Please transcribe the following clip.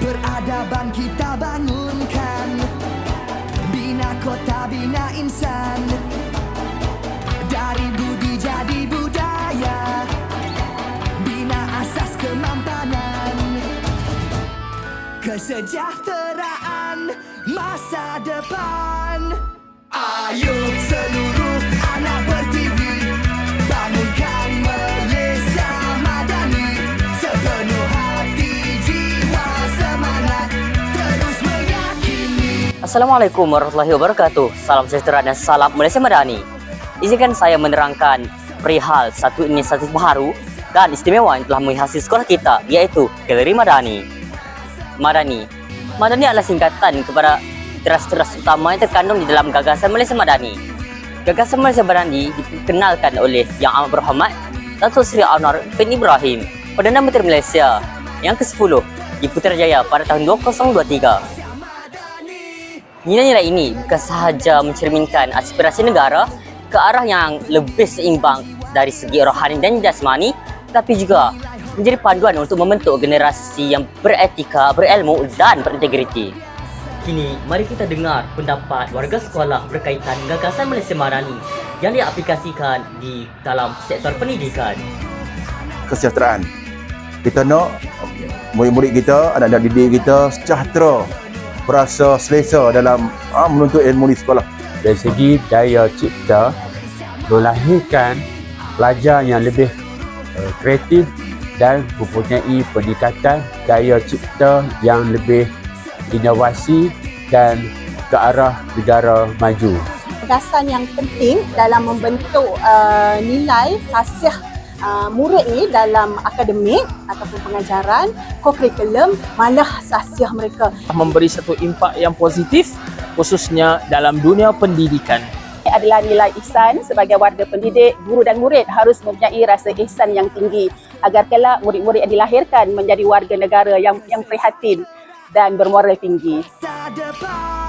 Peradaban kita bangunkan. Bina kota, bina insan. Dari budi jadi budaya. Bina asas kemampanan Kesejahteraan masa depan. Ayuh seluruh anak Assalamualaikum warahmatullahi wabarakatuh. Salam sejahtera dan salam Malaysia Madani. Izinkan saya menerangkan perihal satu inisiatif baru dan istimewa yang telah menghiasi sekolah kita iaitu Galeri Madani. Madani. Madani adalah singkatan kepada teras-teras utama yang terkandung di dalam gagasan Malaysia Madani. Gagasan Malaysia Madani dikenalkan oleh Yang Amat Berhormat Datuk Seri Anwar bin Ibrahim, Perdana Menteri Malaysia yang ke-10 di Putrajaya pada tahun 2023. Nilai-nilai ini bukan sahaja mencerminkan aspirasi negara ke arah yang lebih seimbang dari segi rohani dan jasmani tapi juga menjadi panduan untuk membentuk generasi yang beretika, berilmu dan berintegriti. Kini, mari kita dengar pendapat warga sekolah berkaitan gagasan Malaysia Madani yang diaplikasikan di dalam sektor pendidikan. kesejahteraan. Kita nak murid-murid kita, anak-anak didik kita sejahtera, berasa selesa dalam ah, menuntut ilmu di sekolah. dari segi daya cipta melahirkan pelajar yang lebih uh, kreatif dan mempunyai peningkatan daya cipta yang lebih inovasi dan ke arah negara maju. gagasan yang penting dalam membentuk uh, nilai khasiah uh, murid ni dalam akademik ataupun pengajaran, kokurikulum, malah khasiah mereka. memberi satu impak yang positif khususnya dalam dunia pendidikan. adalah nilai ihsan sebagai warga pendidik, guru dan murid harus mempunyai rasa ihsan yang tinggi agar kelak murid-murid yang dilahirkan menjadi warga negara yang yang prihatin dan bermoral tinggi. masa depan Ayo